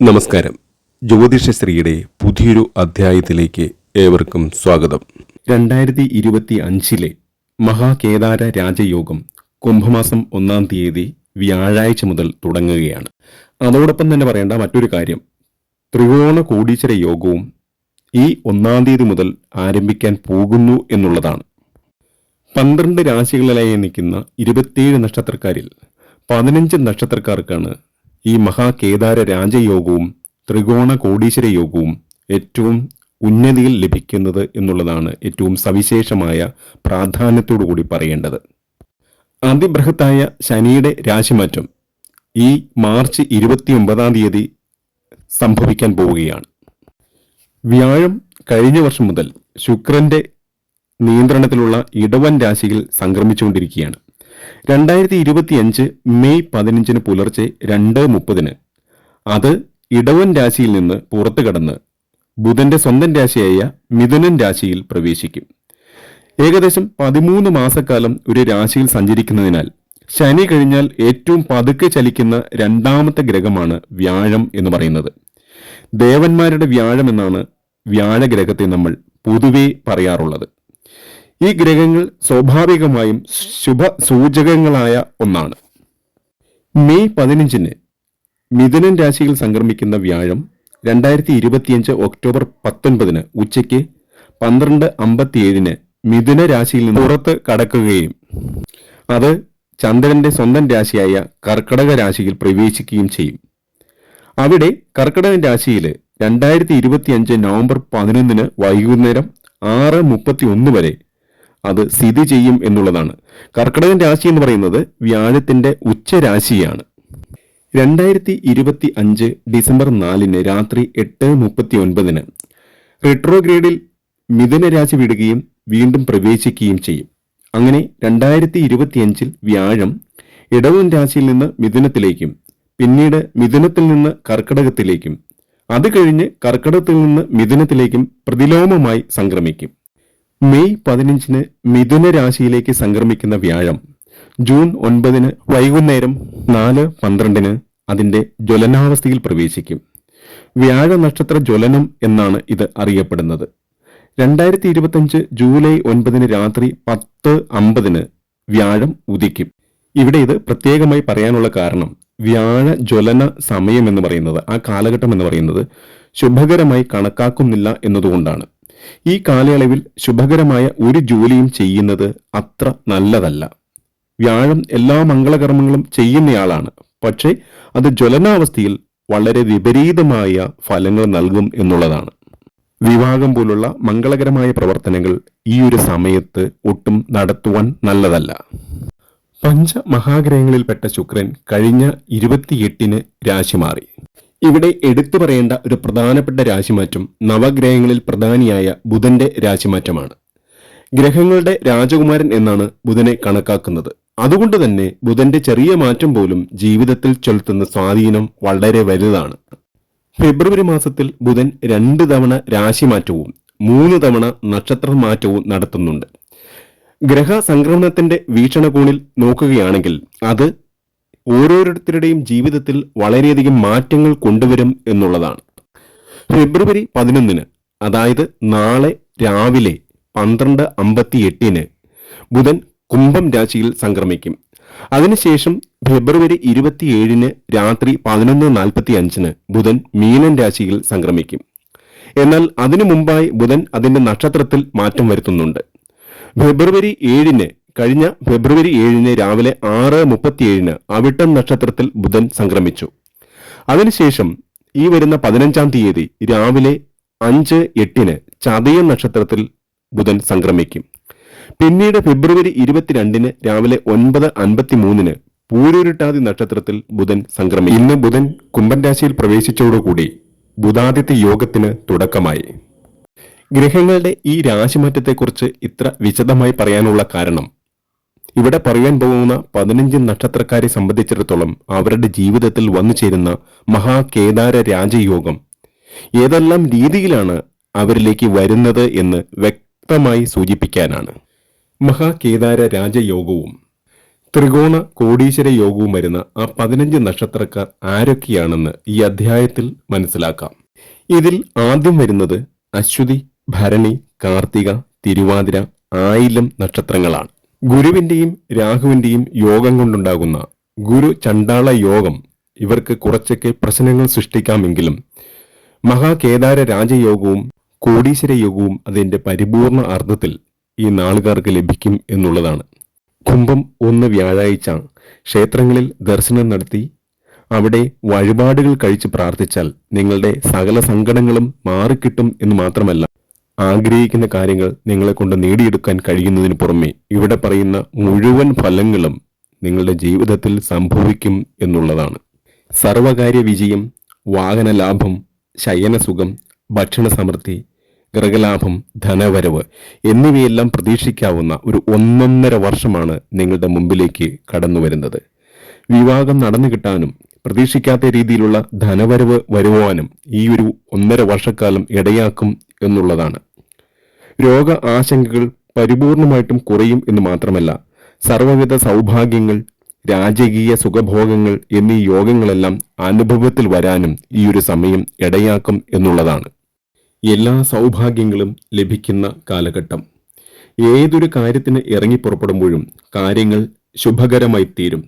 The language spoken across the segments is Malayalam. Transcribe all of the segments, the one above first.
നമസ്കാരം. ജ്യോതിഷശ്രീയുടെ പുതിയൊരു അധ്യായത്തിലേക്ക് ഏവർക്കും സ്വാഗതം. രണ്ടായിരത്തി ഇരുപത്തി അഞ്ചിലെ മഹാകേദാര രാജയോഗം കുംഭമാസം ഒന്നാം തീയതി വ്യാഴാഴ്ച മുതൽ തുടങ്ങുകയാണ്. അതോടൊപ്പം തന്നെ പറയേണ്ട മറ്റൊരു കാര്യം. ത്രികോണ കോടീശ്വര യോഗവും ഈ ഒന്നാം തീയതി മുതൽ ആരംഭിക്കാൻ പോകുന്നു എന്നുള്ളതാണ്. പന്ത്രണ്ട് രാശികളിലായി നിൽക്കുന്ന ഇരുപത്തിയേഴ് നക്ഷത്രക്കാരിൽ പതിനഞ്ച് നക്ഷത്രക്കാർക്കാണ് ഈ മഹാകേദാര രാജയോഗവും ത്രികോണ കോടീശ്വര യോഗവും ഏറ്റവും ഉന്നതിയിൽ ലഭിക്കുന്നത് എന്നുള്ളതാണ് ഏറ്റവും സവിശേഷമായ പ്രാധാന്യത്തോടു കൂടി പറയേണ്ടത്. അതിബൃഹത്തായ ശനിയുടെ രാശിമാറ്റം ഈ മാർച്ച് ഇരുപത്തിയൊമ്പതാം തീയതി സംഭവിക്കാൻ പോവുകയാണ്. വ്യാഴം കഴിഞ്ഞ വർഷം മുതൽ ശുക്രന്റെ നിയന്ത്രണത്തിലുള്ള ഇടവൻ രാശിയിൽ സംക്രമിച്ചുകൊണ്ടിരിക്കുകയാണ്. രണ്ടായിരത്തി ഇരുപത്തിയഞ്ച് മെയ് പതിനഞ്ചിന് പുലർച്ചെ രണ്ട് മുപ്പതിന്. അത് ഇടവൻ രാശിയിൽ നിന്ന് പുറത്തു കടന്ന് ബുധന്റെ സ്വന്തം രാശിയായ മിഥുനൻ രാശിയിൽ പ്രവേശിക്കും. ഏകദേശം പതിമൂന്ന് മാസക്കാലം ഒരു രാശിയിൽ സഞ്ചരിക്കുന്നതിനാൽ ശനി കഴിഞ്ഞാൽ ഏറ്റവും പതുക്കെ ചലിക്കുന്ന രണ്ടാമത്തെ ഗ്രഹമാണ് വ്യാഴം എന്ന് പറയുന്നത്. ദേവന്മാരുടെ വ്യാഴം എന്നാണ് വ്യാഴഗ്രഹത്തെ നമ്മൾ പൊതുവേ പറയാറുള്ളത്. ഈ ഗ്രഹങ്ങൾ സ്വാഭാവികമായും ശുഭ സൂചകങ്ങളായ ഒന്നാണ്. മെയ് പതിനഞ്ചിന് മിഥുനൻ രാശിയിൽ സംക്രമിക്കുന്ന വ്യാഴം രണ്ടായിരത്തി ഇരുപത്തിയഞ്ച് ഒക്ടോബർ പത്തൊൻപതിന് ഉച്ചയ്ക്ക് പന്ത്രണ്ട് അമ്പത്തിയേഴിന് മിഥുന രാശിയിൽ നിന്ന് പുറത്ത് കടക്കുകയും അത് ചന്ദ്രന്റെ സ്വന്തം രാശിയായ കർക്കടക രാശിയിൽ പ്രവേശിക്കുകയും ചെയ്യും. അവിടെ കർക്കടക രാശിയിൽ രണ്ടായിരത്തി ഇരുപത്തിയഞ്ച് നവംബർ പതിനൊന്നിന് വൈകുന്നേരം ആറ് മുപ്പത്തി ഒന്ന് വരെ അത് സ്ഥിതി ചെയ്യും എന്നുള്ളതാണ്. കർക്കിടകൻ രാശി എന്ന് പറയുന്നത് വ്യാഴത്തിന്റെ ഉച്ചരാശിയാണ് രണ്ടായിരത്തി ഇരുപത്തി അഞ്ച് ഡിസംബർ നാലിന് രാത്രി എട്ട് മുപ്പത്തി ഒൻപതിന് റിട്രോഗ്രേഡിൽ മിഥുന രാശി വിടുകയും വീണ്ടും പ്രവേശിക്കുകയും ചെയ്യും. അങ്ങനെ രണ്ടായിരത്തി ഇരുപത്തിയഞ്ചിൽ വ്യാഴം ഇടവൻ രാശിയിൽ നിന്ന് മിഥുനത്തിലേക്കും പിന്നീട് മിഥുനത്തിൽ നിന്ന് കർക്കിടകത്തിലേക്കും അത് കഴിഞ്ഞ് കർക്കിടകത്തിൽ നിന്ന് മിഥുനത്തിലേക്കും പ്രതിലോമമായി സംക്രമിക്കും. മെയ് പതിനഞ്ചിന് മിഥുന രാശിയിലേക്ക് സംക്രമിക്കുന്ന വ്യാഴം. ജൂൺ ഒൻപതിന് വൈകുന്നേരം നാല് പന്ത്രണ്ടിന് അതിന്റെ ജ്വലനാവസ്ഥയിൽ പ്രവേശിക്കും. വ്യാഴ നക്ഷത്ര ജ്വലനം എന്നാണ് ഇത് അറിയപ്പെടുന്നത്. രണ്ടായിരത്തി ഇരുപത്തഞ്ച് ജൂലൈ ഒൻപതിന് രാത്രി പത്ത് അമ്പതിന് വ്യാഴം ഉദിക്കും. ഇവിടെ ഇത് പ്രത്യേകമായി പറയാനുള്ള കാരണം വ്യാഴ ജ്വലന സമയം എന്ന് പറയുന്നത് ആ കാലഘട്ടം എന്ന് പറയുന്നത് ശുഭകരമായി കണക്കാക്കുന്നില്ല എന്നതുകൊണ്ടാണ്. ഈ കാലയളവിൽ ശുഭകരമായ ഒരു ജോലിയും ചെയ്യുന്നത് അത്ര നല്ലതല്ല. വ്യാഴം എല്ലാ മംഗളകർമ്മങ്ങളും ചെയ്യുന്നയാളാണ്. പക്ഷേ അത് ജ്വലനാവസ്ഥയിൽ വളരെ വിപരീതമായ ഫലങ്ങൾ നൽകും എന്നുള്ളതാണ്. വിവാഹം പോലുള്ള മംഗളകരമായ പ്രവർത്തനങ്ങൾ ഈ ഒരു സമയത്ത് ഒട്ടും നടത്തുവാൻ നല്ലതല്ല. പഞ്ചമഹാഗ്രഹങ്ങളിൽപ്പെട്ട ശുക്രൻ കഴിഞ്ഞ ഇരുപത്തിയെട്ടിന് രാശി മാറി. ഇവിടെ എടുത്തു പറയേണ്ട ഒരു പ്രധാനപ്പെട്ട രാശിമാറ്റം നവഗ്രഹങ്ങളിൽ പ്രധാനിയായ ബുധന്റെ രാശിമാറ്റമാണ്. ഗ്രഹങ്ങളുടെ രാജകുമാരൻ എന്നാണ് ബുധനെ കണക്കാക്കുന്നത്. അതുകൊണ്ട് തന്നെ ബുധന്റെ ചെറിയ മാറ്റം പോലും ജീവിതത്തിൽ ചെലുത്തുന്ന സ്വാധീനം വളരെ വലുതാണ്. ഫെബ്രുവരി മാസത്തിൽ ബുധൻ രണ്ട് തവണ രാശിമാറ്റവും മൂന്ന് തവണ നക്ഷത്ര മാറ്റവും നടത്തുന്നുണ്ട്. ഗ്രഹ സംക്രമണത്തിന്റെ വീക്ഷണകോണിൽ നോക്കുകയാണെങ്കിൽ അത് ഓരോരുത്തരുടെയും ജീവിതത്തിൽ വളരെയധികം മാറ്റങ്ങൾ കൊണ്ടുവരും എന്നുള്ളതാണ്. ഫെബ്രുവരി പതിനൊന്നിന് അതായത് നാളെ രാവിലെ പന്ത്രണ്ട് അമ്പത്തി എട്ടിന് ബുധൻ കുംഭം രാശിയിൽ സംക്രമിക്കും. അതിനുശേഷം ഫെബ്രുവരി ഇരുപത്തിയേഴിന് രാത്രി പതിനൊന്ന് നാൽപ്പത്തി അഞ്ചിന് ബുധൻ മീനൻ രാശിയിൽ സംക്രമിക്കും. എന്നാൽ അതിനു മുമ്പായി ബുധൻ അതിന്റെ നക്ഷത്രത്തിൽ മാറ്റം വരുത്തുന്നുണ്ട്. ഫെബ്രുവരി ഏഴിന് കഴിഞ്ഞ ഫെബ്രുവരി ഏഴിന് രാവിലെ ആറ് മുപ്പത്തിയേഴിന് അവിട്ടം നക്ഷത്രത്തിൽ ബുധൻ സംക്രമിച്ചു. അതിനുശേഷം ഈ വരുന്ന പതിനഞ്ചാം തീയതി രാവിലെ അഞ്ച് എട്ടിന് ചതയ നക്ഷത്രത്തിൽ ബുധൻ സംക്രമിക്കും. പിന്നീട് ഫെബ്രുവരി ഇരുപത്തിരണ്ടിന് രാവിലെ ഒൻപത് അൻപത്തിമൂന്നിന് പൂരുരുട്ടാതി നക്ഷത്രത്തിൽ ബുധൻ സംക്രമിക്കും. ഇന്ന് ബുധൻ കുംഭൻ രാശിയിൽ പ്രവേശിച്ചതോടുകൂടി ബുധാദിത്യ യോഗത്തിന് തുടക്കമായി. ഗ്രഹങ്ങളുടെ ഈ രാശിമാറ്റത്തെക്കുറിച്ച് ഇത്ര വിശദമായി പറയാനുള്ള കാരണം ഇവിടെ പറയാൻ പോകുന്ന പതിനഞ്ച് നക്ഷത്രക്കാരെ സംബന്ധിച്ചിടത്തോളം അവരുടെ ജീവിതത്തിൽ വന്നു ചേരുന്ന മഹാകേദാര രാജയോഗം. ഏതെല്ലാം രീതിയിലാണ് അവരിലേക്ക് വരുന്നത് എന്ന് വ്യക്തമായി സൂചിപ്പിക്കാനാണ്. മഹാകേദാര രാജയോഗവും ത്രികോണ കോടീശ്വര യോഗവും വരുന്ന ആ പതിനഞ്ച് നക്ഷത്രക്കാർ ആരൊക്കെയാണെന്ന് ഈ അധ്യായത്തിൽ മനസ്സിലാക്കാം. ഇതിൽ ആദ്യം വരുന്നത് അശ്വതി ഭരണി കാർത്തിക തിരുവാതിര ആയിലം നക്ഷത്രങ്ങളാണ്. ഗുരുവിന്റെയും രാഹുവിന്റെയും യോഗം കൊണ്ടുണ്ടാകുന്ന ഗുരു ചണ്ടാള യോഗം ഇവർക്ക് കുറച്ചൊക്കെ പ്രശ്നങ്ങൾ സൃഷ്ടിക്കാമെങ്കിലും മഹാകേദാര രാജയോഗവും കോടീശ്വര യോഗവും അതിന്റെ പരിപൂർണ അർത്ഥത്തിൽ ഈ നാളുകാർക്ക് ലഭിക്കും എന്നുള്ളതാണ്. കുംഭം ഒന്ന് വ്യാഴാഴ്ച ക്ഷേത്രങ്ങളിൽ ദർശനം നടത്തി അവിടെ വഴിപാടുകൾ കഴിച്ച് പ്രാർത്ഥിച്ചാൽ നിങ്ങളുടെ സകല സങ്കടങ്ങളും മാറിക്കിട്ടും എന്ന് മാത്രമല്ല. ആഗ്രഹിക്കുന്ന കാര്യങ്ങൾ നിങ്ങളെ കൊണ്ട് നേടിയെടുക്കാൻ കഴിയുന്നതിന് പുറമെ ഇവിടെ പറയുന്ന മുഴുവൻ ഫലങ്ങളും നിങ്ങളുടെ ജീവിതത്തിൽ സംഭവിക്കും എന്നുള്ളതാണ്. സർവകാര്യ വിജയം വാഹന ലാഭം ശയനസുഖം ഭക്ഷണ സമൃദ്ധി ഗൃഹലാഭം ധനവരവ് എന്നിവയെല്ലാം പ്രതീക്ഷിക്കാവുന്ന ഒരു ഒന്നൊന്നര വർഷമാണ് നിങ്ങളുടെ മുമ്പിലേക്ക് കടന്നു വരുന്നത്. വിവാഹം നടന്നു കിട്ടാനും പ്രതീക്ഷിക്കാത്ത രീതിയിലുള്ള ധനവരവ് വരുവാനും ഈ ഒരു ഒന്നര വർഷക്കാലം ഇടയാക്കും എന്നുള്ളതാണ്. രോഗ ആശങ്കകൾ പരിപൂർണമായിട്ടും കുറയും എന്ന് മാത്രമല്ല. സർവവിധ സൗഭാഗ്യങ്ങൾ രാജകീയ സുഖഭോഗങ്ങൾ എന്നീ യോഗങ്ങളെല്ലാം അനുഭവത്തിൽ വരാനും ഈ ഒരു സമയം ഇടയാക്കും എന്നുള്ളതാണ്. എല്ലാ സൗഭാഗ്യങ്ങളും ലഭിക്കുന്ന കാലഘട്ടം. ഏതൊരു കാര്യത്തിന് ഇറങ്ങി പുറപ്പെടുമ്പോഴും കാര്യങ്ങൾ ശുഭകരമായി തീരും.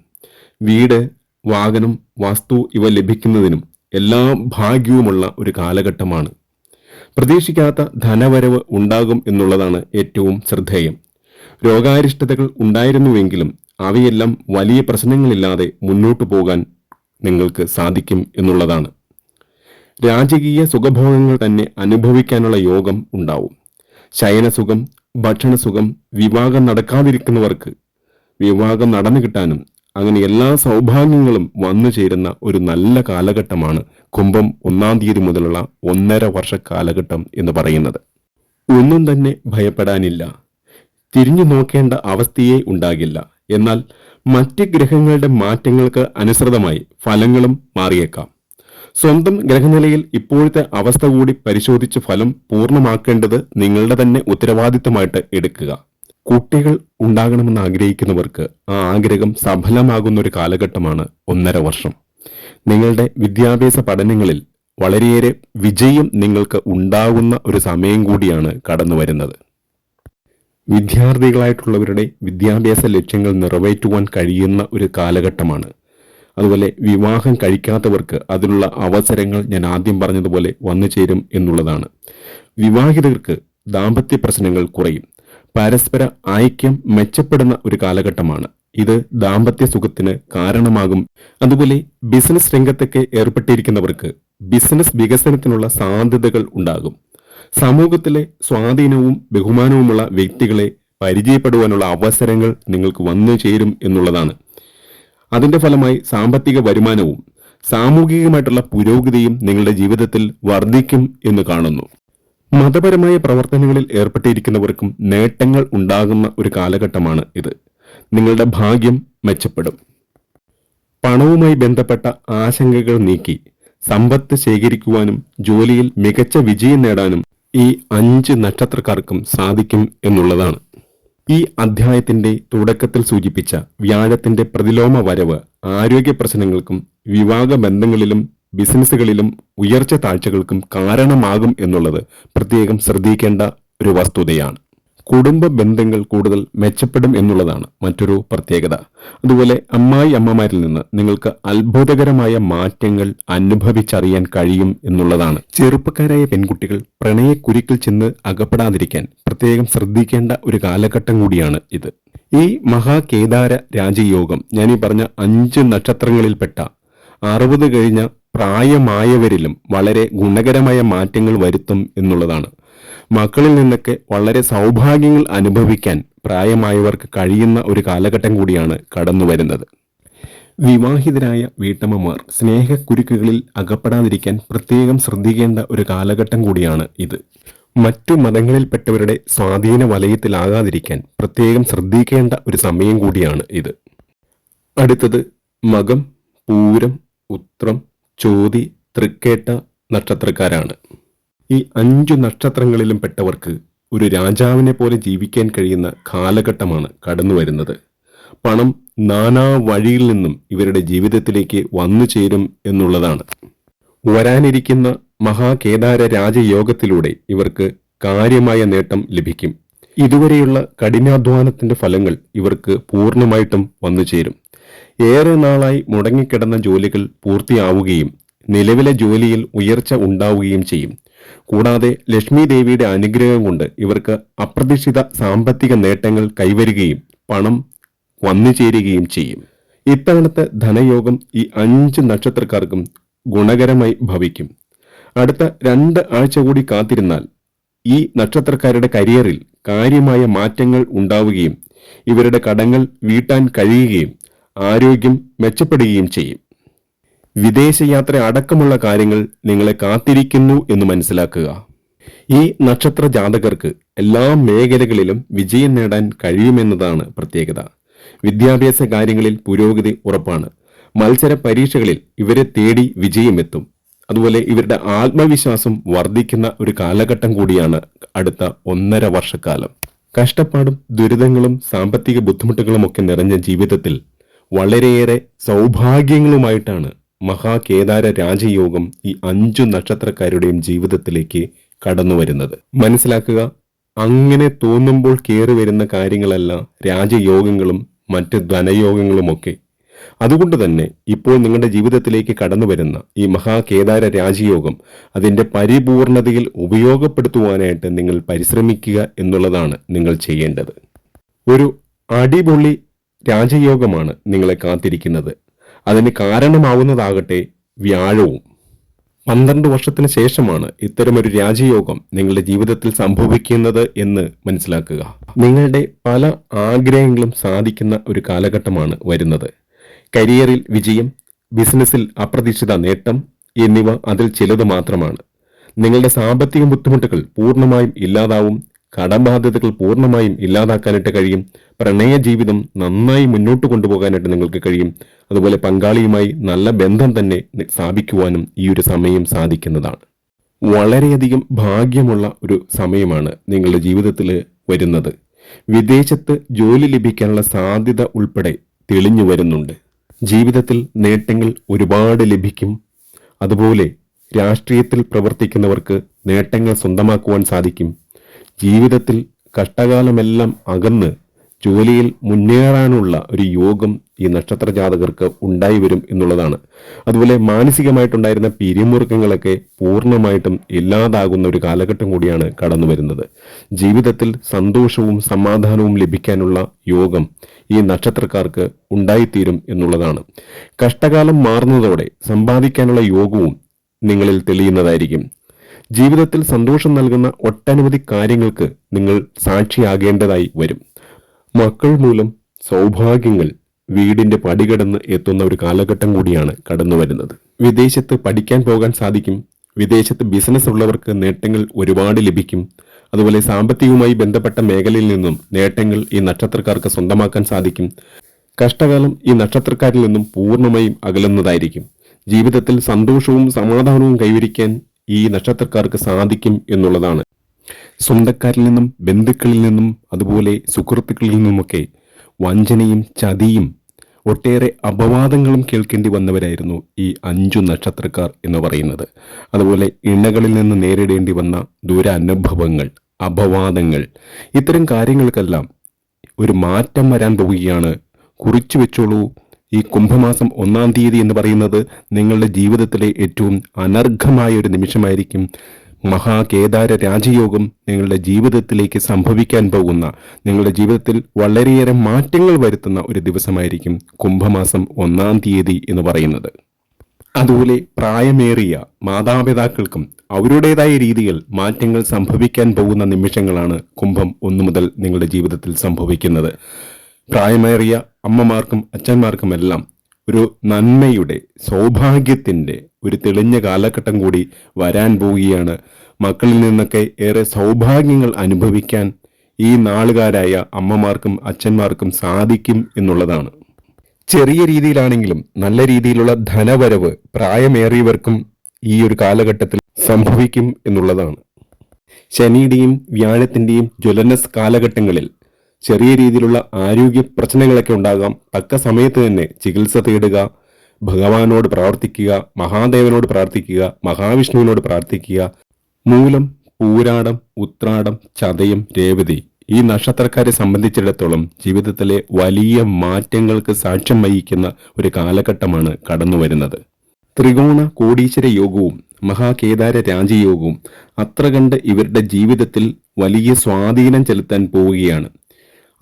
വീട് വാഹനം വാസ്തു ഇവ ലഭിക്കുന്നതിനും എല്ലാ ഭാഗ്യവുമുള്ള ഒരു കാലഘട്ടമാണ്. പ്രതീക്ഷിക്കാത്ത ധനവരവ് ഉണ്ടാകും എന്നുള്ളതാണ് ഏറ്റവും ശ്രദ്ധേയം. രോഗാരിഷ്ടതകൾ ഉണ്ടായിരുന്നുവെങ്കിലും അവയെല്ലാം വലിയ പ്രശ്നങ്ങളില്ലാതെ മുന്നോട്ടു പോകാൻ നിങ്ങൾക്ക് സാധിക്കും എന്നുള്ളതാണ്. രാജകീയ സുഖഭോഗങ്ങൾ തന്നെ അനുഭവിക്കാനുള്ള യോഗം ഉണ്ടാവും. ശയനസുഖം ഭക്ഷണസുഖം വിവാഹം നടക്കാതിരിക്കുന്നവർക്ക് വിവാഹം നടന്നു കിട്ടാനും അങ്ങനെ എല്ലാ സൗഭാഗ്യങ്ങളും വന്നു ചേരുന്ന ഒരു നല്ല കാലഘട്ടമാണ് കുംഭം ഒന്നാം തീയതി മുതലുള്ള ഒന്നര വർഷ കാലഘട്ടം എന്ന് പറയുന്നത്. ഒന്നും തന്നെ ഭയപ്പെടാനില്ല. തിരിഞ്ഞു നോക്കേണ്ട അവസ്ഥയേ ഉണ്ടാകില്ല. എന്നാൽ മറ്റ് ഗ്രഹങ്ങളുടെ മാറ്റങ്ങൾക്ക് അനുസൃതമായി ഫലങ്ങളും മാറിയേക്കാം. സ്വന്തം ഗ്രഹനിലയിൽ ഇപ്പോഴത്തെ അവസ്ഥ കൂടി പരിശോധിച്ച് ഫലം പൂർണമാക്കേണ്ടത് നിങ്ങളുടെ തന്നെ ഉത്തരവാദിത്തമായിട്ട് എടുക്കുക. കുട്ടികൾ ഉണ്ടാകണമെന്ന് ആഗ്രഹിക്കുന്നവർക്ക് ആ ആഗ്രഹം സഫലമാകുന്ന ഒരു കാലഘട്ടമാണ് ഒന്നര വർഷം. നിങ്ങളുടെ വിദ്യാഭ്യാസ പഠനങ്ങളിൽ വളരെയേറെ വിജയം നിങ്ങൾക്ക് ഉണ്ടാകുന്ന ഒരു സമയം കൂടിയാണ് കടന്നു വരുന്നത്. വിദ്യാർത്ഥികളായിട്ടുള്ളവരുടെ വിദ്യാഭ്യാസ ലക്ഷ്യങ്ങൾ നിറവേറ്റുവാൻ കഴിയുന്ന ഒരു കാലഘട്ടമാണ്. അതുപോലെ വിവാഹം കഴിക്കാത്തവർക്ക് അതിനുള്ള അവസരങ്ങൾ ഞാൻ ആദ്യം പറഞ്ഞതുപോലെ വന്നു ചേരും എന്നുള്ളതാണ്. വിവാഹിതർക്ക് ദാമ്പത്യ പ്രശ്നങ്ങൾ കുറയും. പരസ്പര ഐക്യം മെച്ചപ്പെടുന്ന ഒരു കാലഘട്ടമാണ്. ഇത് ദാമ്പത്യ സുഖത്തിന് കാരണമാകും. അതുപോലെ ബിസിനസ് രംഗത്തൊക്കെ ഏർപ്പെട്ടിരിക്കുന്നവർക്ക് ബിസിനസ് വികസനത്തിനുള്ള സാധ്യതകൾ ഉണ്ടാകും. സമൂഹത്തിലെ സ്വാധീനവും ബഹുമാനവുമുള്ള വ്യക്തികളെ പരിചയപ്പെടുവാനുള്ള അവസരങ്ങൾ നിങ്ങൾക്ക് വന്നു ചേരും എന്നുള്ളതാണ്. അതിന്റെ ഫലമായി സാമ്പത്തിക വരുമാനവും സാമൂഹികമായിട്ടുള്ള പുരോഗതിയും നിങ്ങളുടെ ജീവിതത്തിൽ വർദ്ധിക്കും എന്ന് കാണുന്നു. മതപരമായ പ്രവർത്തനങ്ങളിൽ ഏർപ്പെട്ടിരിക്കുന്നവർക്കും നേട്ടങ്ങൾ ഉണ്ടാകുന്ന ഒരു കാലഘട്ടമാണ് ഇത്. നിങ്ങളുടെ ഭാഗ്യം മെച്ചപ്പെടും. പണവുമായി ബന്ധപ്പെട്ട ആശങ്കകൾ നീക്കി സമ്പത്ത് ശേഖരിക്കുവാനും ജോലിയിൽ മികച്ച വിജയം നേടാനും ഈ അഞ്ച് നക്ഷത്രക്കാർക്കും സാധിക്കും എന്നുള്ളതാണ്. ഈ അധ്യായത്തിന്റെ തുടക്കത്തിൽ സൂചിപ്പിച്ച വ്യാഴത്തിന്റെ പ്രതിലോമ വരവ് ആരോഗ്യ പ്രശ്നങ്ങൾക്കും വിവാഹ ബന്ധങ്ങളിലും ബിസിനസ്സുകളിലും ഉയർച്ച താഴ്ചകൾക്കും കാരണമാകും എന്നുള്ളത് പ്രത്യേകം ശ്രദ്ധിക്കേണ്ട ഒരു വസ്തുതയാണ്. കുടുംബ ബന്ധങ്ങൾ കൂടുതൽ മെച്ചപ്പെടും എന്നുള്ളതാണ് മറ്റൊരു പ്രത്യേകത. അതുപോലെ അമ്മായി അമ്മമാരിൽ നിന്ന് നിങ്ങൾക്ക് അത്ഭുതകരമായ മാറ്റങ്ങൾ അനുഭവിച്ചറിയാൻ കഴിയും എന്നുള്ളതാണ്. ചെറുപ്പക്കാരായ പെൺകുട്ടികൾ പ്രണയക്കുരുക്കിൽ ചെന്ന് അകപ്പെടാതിരിക്കാൻ പ്രത്യേകം ശ്രദ്ധിക്കേണ്ട ഒരു കാലഘട്ടം കൂടിയാണ് ഇത്. ഈ മഹാകേദാര രാജയോഗം ഞാൻ ഈ പറഞ്ഞ അഞ്ച് നക്ഷത്രങ്ങളിൽപ്പെട്ട അറുപത് കഴിഞ്ഞ പ്രായമായവരിലും വളരെ ഗുണകരമായ മാറ്റങ്ങൾ വരുത്തും എന്നുള്ളതാണ്. മക്കളിൽ നിന്നൊക്കെ വളരെ സൗഭാഗ്യങ്ങൾ അനുഭവിക്കാൻ പ്രായമായവർക്ക് കഴിയുന്ന ഒരു കാലഘട്ടം കൂടിയാണ് കടന്നു വരുന്നത്. വിവാഹിതരായ വീട്ടമ്മമാർ സ്നേഹക്കുരുക്കുകളിൽ അകപ്പെടാതിരിക്കാൻ പ്രത്യേകം ശ്രദ്ധിക്കേണ്ട ഒരു കാലഘട്ടം കൂടിയാണ് ഇത്. മറ്റു മതങ്ങളിൽപ്പെട്ടവരുടെ സ്വാധീന വലയത്തിലാകാതിരിക്കാൻ പ്രത്യേകം ശ്രദ്ധിക്കേണ്ട ഒരു സമയം കൂടിയാണ് ഇത്. അടുത്തത് മകം പൂരം ഉത്രം ചോതി തൃക്കേട്ട നക്ഷത്രക്കാരാണ്. ഈ അഞ്ചു നക്ഷത്രങ്ങളിലും പെട്ടവർക്ക് ഒരു രാജാവിനെ പോലെ ജീവിക്കാൻ കഴിയുന്ന കാലഘട്ടമാണ് കടന്നു വരുന്നത്. പണം നാനാ വഴിയിൽ നിന്നും ഇവരുടെ ജീവിതത്തിലേക്ക് വന്നു ചേരും എന്നുള്ളതാണ്. വരാനിരിക്കുന്ന മഹാകേദാര രാജയോഗത്തിലൂടെ ഇവർക്ക് കാര്യമായ നേട്ടം ലഭിക്കും. ഇതുവരെയുള്ള കഠിനാധ്വാനത്തിന്റെ ഫലങ്ങൾ ഇവർക്ക് പൂർണമായിട്ടും വന്നു ചേരും. ഏറെ നാളായി മുടങ്ങിക്കിടന്ന ജോലികൾ പൂർത്തിയാവുകയും നിലവിലെ ജോലിയിൽ ഉയർച്ച ഉണ്ടാവുകയും ചെയ്യും. കൂടാതെ ലക്ഷ്മി ദേവിയുടെ അനുഗ്രഹം കൊണ്ട് ഇവർക്ക് അപ്രതീക്ഷിത സാമ്പത്തിക നേട്ടങ്ങൾ കൈവരികയും പണം വന്നു ചേരുകയും ചെയ്യും. ഇത്തവണത്തെ ധനയോഗം ഈ അഞ്ച് നക്ഷത്രക്കാർക്കും ഗുണകരമായി ഭവിക്കും. അടുത്ത രണ്ട് ആഴ്ച കൂടി കാത്തിരുന്നാൽ ഈ നക്ഷത്രക്കാരുടെ കരിയറിൽ കാര്യമായ മാറ്റങ്ങൾ ഉണ്ടാവുകയും ഇവരുടെ കടങ്ങൾ വീട്ടാൻ കഴിയുകയും ആരോഗ്യം മെച്ചപ്പെടുകയും ചെയ്യും. വിദേശയാത്ര അടക്കമുള്ള കാര്യങ്ങൾ നിങ്ങളെ കാത്തിരിക്കുന്നു എന്ന് മനസ്സിലാക്കുക. ഈ നക്ഷത്ര ജാതകർക്ക് എല്ലാ മേഖലകളിലും വിജയം നേടാൻ കഴിയുമെന്നതാണ് പ്രത്യേകത. വിദ്യാഭ്യാസ കാര്യങ്ങളിൽ പുരോഗതി ഉറപ്പാണ്. മത്സര പരീക്ഷകളിൽ ഇവരെ തേടി വിജയമെത്തും. അതുപോലെ ഇവരുടെ ആത്മവിശ്വാസം വർദ്ധിക്കുന്ന ഒരു കാലഘട്ടം കൂടിയാണ് അടുത്ത ഒന്നര വർഷക്കാലം. കഷ്ടപ്പാടും ദുരിതങ്ങളും സാമ്പത്തിക ബുദ്ധിമുട്ടുകളും ഒക്കെ നിറഞ്ഞ ജീവിതത്തിൽ വളരെയേറെ സൗഭാഗ്യങ്ങളുമായിട്ടാണ് മഹാകേദാര രാജയോഗം ഈ അഞ്ചു നക്ഷത്രക്കാരുടെയും ജീവിതത്തിലേക്ക് കടന്നു വരുന്നത് മനസ്സിലാക്കുക അങ്ങനെ തോന്നുമ്പോൾ കയറി വരുന്ന കാര്യങ്ങളല്ല രാജയോഗങ്ങളും മറ്റ് ധനയോഗങ്ങളുമൊക്കെ. അതുകൊണ്ട് തന്നെ ഇപ്പോൾ നിങ്ങളുടെ ജീവിതത്തിലേക്ക് കടന്നു വരുന്ന ഈ മഹാകേദാര രാജയോഗം അതിന്റെ പരിപൂർണതയിൽ ഉപയോഗപ്പെടുത്തുവാനായിട്ട് നിങ്ങൾ പരിശ്രമിക്കുക എന്നുള്ളതാണ് നിങ്ങൾ ചെയ്യേണ്ടത്. ഒരു അടിപൊളി രാജയോഗമാണ് നിങ്ങളെ കാത്തിരിക്കുന്നത്. അതിന് കാരണമാവുന്നതാകട്ടെ വ്യാഴവും. പന്ത്രണ്ട് വർഷത്തിന് ശേഷമാണ് ഇത്തരമൊരു രാജയോഗം നിങ്ങളുടെ ജീവിതത്തിൽ സംഭവിക്കുന്നത് എന്ന് മനസ്സിലാക്കുക. നിങ്ങളുടെ പല ആഗ്രഹങ്ങളും സാധിക്കുന്ന ഒരു കാലഘട്ടമാണ് വരുന്നത്. കരിയറിൽ വിജയം ബിസിനസ്സിൽ അപ്രതീക്ഷിത നേട്ടം എന്നിവ അതിൽ ചിലത് മാത്രമാണ്. നിങ്ങളുടെ സാമ്പത്തിക ബുദ്ധിമുട്ടുകൾ പൂർണമായും ഇല്ലാതാവും കടബാധ്യതകൾ പൂർണമായും ഇല്ലാതാക്കാനായിട്ട് കഴിയും. പ്രണയ ജീവിതം നന്നായി മുന്നോട്ട് കൊണ്ടുപോകാനായിട്ട് നിങ്ങൾക്ക് കഴിയും. അതുപോലെ പങ്കാളിയുമായി നല്ല ബന്ധം തന്നെ സ്ഥാപിക്കുവാനും ഈ ഒരു സമയം സാധിക്കുന്നതാണ്. വളരെയധികം ഭാഗ്യമുള്ള ഒരു സമയമാണ് നിങ്ങളുടെ ജീവിതത്തിൽ വരുന്നത്. വിദേശത്ത് ജോലി ലഭിക്കാനുള്ള സാധ്യത ഉൾപ്പെടെ തെളിഞ്ഞു വരുന്നുണ്ട്. ജീവിതത്തിൽ നേട്ടങ്ങൾ ഒരുപാട് ലഭിക്കും. അതുപോലെ രാഷ്ട്രീയത്തിൽ പ്രവർത്തിക്കുന്നവർക്ക് നേട്ടങ്ങൾ സ്വന്തമാക്കുവാൻ സാധിക്കും. ജീവിതത്തിൽ കഷ്ടകാലമെല്ലാം അകന്ന് ജോലിയിൽ മുന്നേറാനുള്ള ഒരു യോഗം ഈ നക്ഷത്ര ജാതകർക്ക് ഉണ്ടായി വരും എന്നുള്ളതാണ്. അതുപോലെ മാനസികമായിട്ടുണ്ടായിരുന്ന പിരിമുറുക്കങ്ങളൊക്കെ പൂർണമായിട്ടും ഇല്ലാതാകുന്ന ഒരു കാലഘട്ടം കൂടിയാണ് കടന്നു വരുന്നത്. ജീവിതത്തിൽ സന്തോഷവും സമാധാനവും ലഭിക്കാനുള്ള യോഗം ഈ നക്ഷത്രക്കാർക്ക് ഉണ്ടായിത്തീരും എന്നുള്ളതാണ്. കഷ്ടകാലം മാറുന്നതോടെ സമ്പാദിക്കാനുള്ള യോഗവും നിങ്ങളിൽ തെളിയുന്നതായിരിക്കും. ജീവിതത്തിൽ സന്തോഷം നൽകുന്ന ഒട്ടനവധി കാര്യങ്ങൾക്ക് നിങ്ങൾ സാക്ഷിയാകേണ്ടതായി വരും. മക്കൾ മൂലം സൗഭാഗ്യങ്ങൾ വീടിന്റെ പടികടന്ന് എത്തുന്ന ഒരു കാലഘട്ടം കൂടിയാണ് കടന്നു വരുന്നത്. വിദേശത്ത് പഠിക്കാൻ പോകാൻ സാധിക്കും. വിദേശത്ത് ബിസിനസ് ഉള്ളവർക്ക് നേട്ടങ്ങൾ ഒരുപാട് ലഭിക്കും. അതുപോലെ സാമ്പത്തികവുമായി ബന്ധപ്പെട്ട മേഖലയിൽ നിന്നും നേട്ടങ്ങൾ ഈ നക്ഷത്രക്കാർക്ക് സ്വന്തമാക്കാൻ സാധിക്കും. കഷ്ടകാലം ഈ നക്ഷത്രക്കാരിൽ നിന്നും പൂർണമായും അകലുന്നതായിരിക്കും. ജീവിതത്തിൽ സന്തോഷവും സമാധാനവും കൈവരിക്കാൻ ഈ നക്ഷത്രക്കാർക്ക് സാധിക്കും എന്നുള്ളതാണ്. സ്വന്തക്കാരിൽ നിന്നും ബന്ധുക്കളിൽ നിന്നും അതുപോലെ സുഹൃത്തുക്കളിൽ നിന്നുമൊക്കെ വഞ്ചനയും ചതിയും ഒട്ടേറെ അപവാദങ്ങളും കേൾക്കേണ്ടി വന്നവരായിരുന്നു ഈ അഞ്ചു നക്ഷത്രക്കാർ എന്ന് പറയുന്നത്. അതുപോലെ ഇണകളിൽ നിന്ന് നേരിടേണ്ടി വന്ന ദുരനുഭവങ്ങൾ അപവാദങ്ങൾ ഇത്തരം കാര്യങ്ങൾക്കെല്ലാം ഒരു മാറ്റം വരാൻ പോവുകയാണ്. കുറിച്ചു വെച്ചോളൂ ഈ കുംഭമാസം ഒന്നാം തീയതി എന്ന് പറയുന്നത് നിങ്ങളുടെ ജീവിതത്തിലെ ഏറ്റവും അനർഘമായ ഒരു നിമിഷമായിരിക്കും. മഹാകേദാര രാജയോഗം നിങ്ങളുടെ ജീവിതത്തിലേക്ക് സംഭവിക്കാൻ പോകുന്ന നിങ്ങളുടെ ജീവിതത്തിൽ വളരെയേറെ മാറ്റങ്ങൾ വരുത്തുന്ന ഒരു ദിവസമായിരിക്കും കുംഭമാസം ഒന്നാം തീയതി എന്ന് പറയുന്നത്. അതുപോലെ പ്രായമേറിയ മാതാപിതാക്കൾക്കും അവരുടേതായ രീതിയിൽ മാറ്റങ്ങൾ സംഭവിക്കാൻ പോകുന്ന നിമിഷങ്ങളാണ് കുംഭം ഒന്നു മുതൽ നിങ്ങളുടെ ജീവിതത്തിൽ സംഭവിക്കുന്നത്. പ്രായമേറിയ അമ്മമാർക്കും അച്ഛന്മാർക്കുമെല്ലാം ഒരു നന്മയുടെ സൗഭാഗ്യത്തിന്റെ ഒരു തെളിഞ്ഞ കാലഘട്ടം കൂടി വരാൻ പോവുകയാണ്. മക്കളിൽ നിന്നൊക്കെ ഏറെ സൗഭാഗ്യങ്ങൾ അനുഭവിക്കാൻ ഈ നാളുകാരായ അമ്മമാർക്കും അച്ഛന്മാർക്കും സാധിക്കും എന്നുള്ളതാണ്. ചെറിയ രീതിയിലാണെങ്കിലും നല്ല രീതിയിലുള്ള ധനവരവ് പ്രായമേറിയവർക്കും ഈ ഒരു കാലഘട്ടത്തിൽ സംഭവിക്കും എന്നുള്ളതാണ്. ശനിയുടെയും വ്യാഴത്തിന്റെയും ജ്വലനസ് കാലഘട്ടങ്ങളിൽ ചെറിയ രീതിയിലുള്ള ആരോഗ്യ പ്രശ്നങ്ങളൊക്കെ ഉണ്ടാകാം. തക്ക സമയത്ത് തന്നെ ചികിത്സ തേടുക ഭഗവാനോട് പ്രാർത്ഥിക്കുക മഹാദേവനോട് പ്രാർത്ഥിക്കുക മഹാവിഷ്ണുവിനോട് പ്രാർത്ഥിക്കുക. മൂലം പൂരാടം ഉത്രാടം ചതയം രേവതി ഈ നക്ഷത്രക്കാരെ സംബന്ധിച്ചിടത്തോളം ജീവിതത്തിലെ വലിയ മാറ്റങ്ങൾക്ക് സാക്ഷ്യം വഹിക്കുന്ന ഒരു കാലഘട്ടമാണ് കടന്നു വരുന്നത്. ത്രികോണ കോടീശ്വര യോഗവും മഹാകേദാര രാജയോഗവും അത്ര കണ്ട് ഇവരുടെ ജീവിതത്തിൽ വലിയ സ്വാധീനം ചെലുത്താൻ പോവുകയാണ്.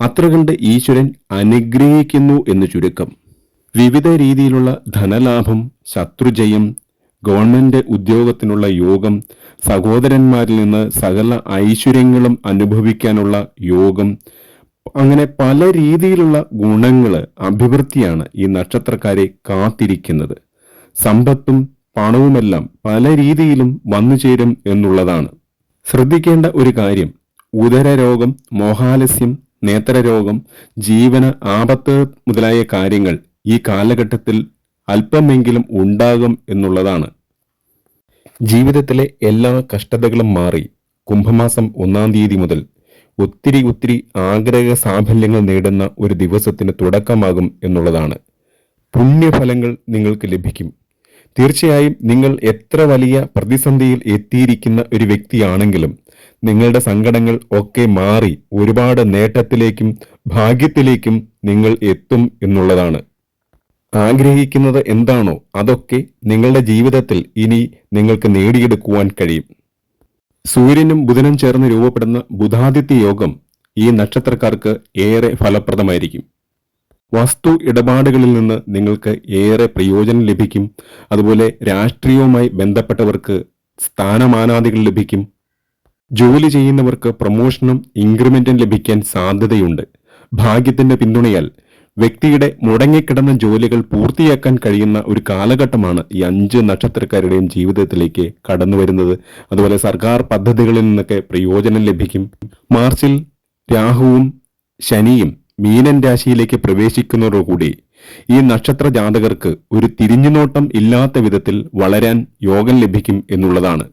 അത്ര കണ്ട് ഈശ്വരൻ അനുഗ്രഹിക്കുന്നു എന്ന് ചുരുക്കം. വിവിധ രീതിയിലുള്ള ധനലാഭം ശത്രുജയം ഗവൺമെന്റ് ഉദ്യോഗത്തിനുള്ള യോഗം സഹോദരന്മാരിൽ നിന്ന് സകല ഐശ്വര്യങ്ങളും അനുഭവിക്കാനുള്ള യോഗം അങ്ങനെ പല രീതിയിലുള്ള ഗുണങ്ങൾ അഭിവൃദ്ധിയാണ് ഈ നക്ഷത്രക്കാരെ കാത്തിരിക്കുന്നത്. സമ്പത്തും പണവുമെല്ലാം പല രീതിയിലും വന്നു ചേരും എന്നുള്ളതാണ്. ശ്രദ്ധിക്കേണ്ട ഒരു കാര്യം ഉദരരോഗം മോഹാലസ്യം നേത്രരോഗം ജീവന ആപത്ത് മുതലായ കാര്യങ്ങൾ ഈ കാലഘട്ടത്തിൽ അല്പമെങ്കിലും ഉണ്ടാകും എന്നുള്ളതാണ്. ജീവിതത്തിലെ എല്ലാ കഷ്ടതകളും മാറി കുംഭമാസം ഒന്നാം തീയതി മുതൽ ഒത്തിരി ഒത്തിരി ആഗ്രഹ സാഫല്യങ്ങൾ നേടുന്ന ഒരു ദിവസത്തിന് തുടക്കമാകും എന്നുള്ളതാണ്. പുണ്യഫലങ്ങൾ നിങ്ങൾക്ക് ലഭിക്കും. തീർച്ചയായും നിങ്ങൾ എത്ര വലിയ പ്രതിസന്ധിയിൽ എത്തിയിരിക്കുന്ന ഒരു വ്യക്തിയാണെങ്കിലും നിങ്ങളുടെ സങ്കടങ്ങൾ ഒക്കെ മാറി ഒരുപാട് നേട്ടത്തിലേക്കും ഭാഗ്യത്തിലേക്കും നിങ്ങൾ എത്തും എന്നുള്ളതാണ്. ആഗ്രഹിക്കുന്നത് എന്താണോ അതൊക്കെ നിങ്ങളുടെ ജീവിതത്തിൽ ഇനി നിങ്ങൾക്ക് നേടിയെടുക്കുവാൻ കഴിയും. സൂര്യനും ബുധനും ചേർന്ന് രൂപപ്പെടുന്ന ബുധാദിത്യ യോഗം ഈ നക്ഷത്രക്കാർക്ക് ഏറെ ഫലപ്രദമായിരിക്കും. വസ്തു ഇടപാടുകളിൽ നിന്ന് നിങ്ങൾക്ക് ഏറെ പ്രയോജനം ലഭിക്കും. അതുപോലെ രാഷ്ട്രീയവുമായി ബന്ധപ്പെട്ടവർക്ക് സ്ഥാനമാനാദികൾ ലഭിക്കും. ജോലി ചെയ്യുന്നവർക്ക് പ്രമോഷനും ഇൻക്രിമെന്റും ലഭിക്കാൻ സാധ്യതയുണ്ട്. ഭാഗ്യത്തിന്റെ പിന്തുണയാൽ വ്യക്തിയുടെ മുടങ്ങിക്കിടന്ന ജോലികൾ പൂർത്തിയാക്കാൻ കഴിയുന്ന ഒരു കാലഘട്ടമാണ് ഈ അഞ്ച് നക്ഷത്രക്കാരുടെയും ജീവിതത്തിലേക്ക് കടന്നു വരുന്നത്. അതുപോലെ സർക്കാർ പദ്ധതികളിൽ നിന്നൊക്കെ പ്രയോജനം ലഭിക്കും. മാർച്ചിൽ രാഹുവും ശനിയും മീനൻ രാശിയിലേക്ക് പ്രവേശിക്കുന്നതോടുകൂടി ഈ നക്ഷത്ര ജാതകർക്ക് ഒരു തിരിഞ്ഞുനോട്ടം ഇല്ലാത്ത വിധത്തിൽ വളരാൻ യോഗം ലഭിക്കും എന്നുള്ളതാണ്.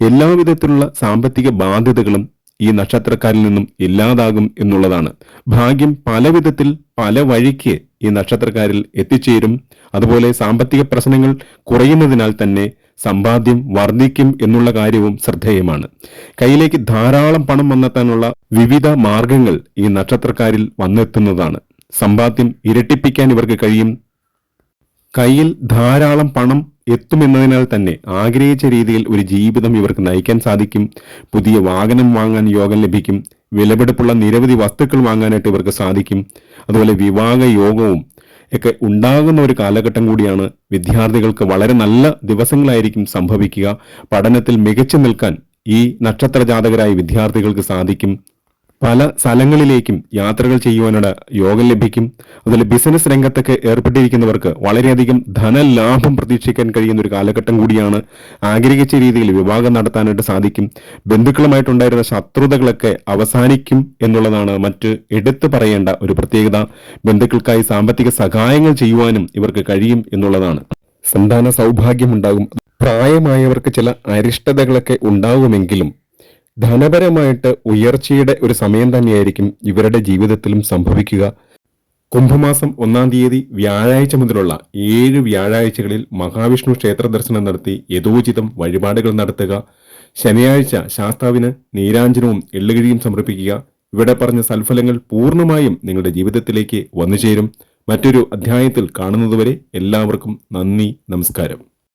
എല്ലാവിധത്തിലുള്ള സാമ്പത്തിക ബാധ്യതകളും ഈ നക്ഷത്രക്കാരിൽ നിന്നും ഇല്ലാതാകും എന്നുള്ളതാണ്. ഭാഗ്യം പല വിധത്തിൽ പല വഴിക്ക് ഈ നക്ഷത്രക്കാരിൽ എത്തിച്ചേരും. അതുപോലെ സാമ്പത്തിക പ്രശ്നങ്ങൾ കുറയുന്നതിനാൽ തന്നെ സമ്പാദ്യം വർദ്ധിക്കും എന്നുള്ള കാര്യവും ശ്രദ്ധേയമാണ്. കയ്യിലേക്ക് ധാരാളം പണം വന്നെത്താനുള്ള വിവിധ മാർഗങ്ങൾ ഈ നക്ഷത്രക്കാരിൽ വന്നെത്തുന്നതാണ്. സമ്പാദ്യം ഇരട്ടിപ്പിക്കാൻ ഇവർക്ക് കഴിയും. കയ്യിൽ ധാരാളം പണം എത്തുമെന്നതിനാൽ തന്നെ ആഗ്രഹിച്ച രീതിയിൽ ഒരു ജീവിതം ഇവർക്ക് നയിക്കാൻ സാധിക്കും. പുതിയ വാഹനം വാങ്ങാൻ യോഗം ലഭിക്കും. വിലപിടിപ്പുള്ള നിരവധി വസ്തുക്കൾ വാങ്ങാനായിട്ട് ഇവർക്ക് സാധിക്കും. അതുപോലെ വിവാഹ യോഗവും ഒക്കെ ഉണ്ടാകുന്ന ഒരു കാലഘട്ടം കൂടിയാണ് വിദ്യാർത്ഥികൾക്ക് വളരെ നല്ല ദിവസങ്ങളായിരിക്കും സംഭവിക്കുക. പഠനത്തിൽ മികച്ചു നിൽക്കാൻ ഈ നക്ഷത്ര ജാതകരായ വിദ്യാർത്ഥികൾക്ക് സാധിക്കും. പല സ്ഥലങ്ങളിലേക്കും യാത്രകൾ ചെയ്യുവാനുള്ള യോഗം ലഭിക്കും. അതുപോലെ ബിസിനസ് രംഗത്തൊക്കെ ഏർപ്പെട്ടിരിക്കുന്നവർക്ക് വളരെയധികം ധനലാഭം പ്രതീക്ഷിക്കാൻ കഴിയുന്ന ഒരു കാലഘട്ടം കൂടിയാണ് ആഗ്രഹിച്ച രീതിയിൽ വിവാഹം നടത്താനായിട്ട് സാധിക്കും. ബന്ധുക്കളുമായിട്ടുണ്ടായിരുന്ന ശത്രുതകളൊക്കെ അവസാനിക്കും എന്നുള്ളതാണ് മറ്റ് എടുത്തു പറയേണ്ട ഒരു പ്രത്യേകത. ബന്ധുക്കൾക്കായി സാമ്പത്തിക സഹായങ്ങൾ ചെയ്യുവാനും ഇവർക്ക് കഴിയും എന്നുള്ളതാണ്. സന്താന സൗഭാഗ്യമുണ്ടാകും പ്രായമായവർക്ക് ചില അരിഷ്ടതകളൊക്കെ ഉണ്ടാകുമെങ്കിലും ധനപരമായിട്ട് ഉയർച്ചയുടെ ഒരു സമയം തന്നെയായിരിക്കും ഇവരുടെ ജീവിതത്തിലും സംഭവിക്കുക. കുംഭമാസം ഒന്നാം തീയതി വ്യാഴാഴ്ച മുതലുള്ള ഏഴ് വ്യാഴാഴ്ചകളിൽ മഹാവിഷ്ണു ക്ഷേത്ര ദർശനം നടത്തി യഥോചിതം വഴിപാടുകൾ നടത്തുക. ശനിയാഴ്ച ശാസ്താവിന് നീരാഞ്ജനവും എള്ളുകിഴിയും സമർപ്പിക്കുക. ഇവിടെ പറഞ്ഞ സൽഫലങ്ങൾ പൂർണമായും നിങ്ങളുടെ ജീവിതത്തിലേക്ക് വന്നു മറ്റൊരു അധ്യായത്തിൽ കാണുന്നതുവരെ എല്ലാവർക്കും നന്ദി നമസ്കാരം.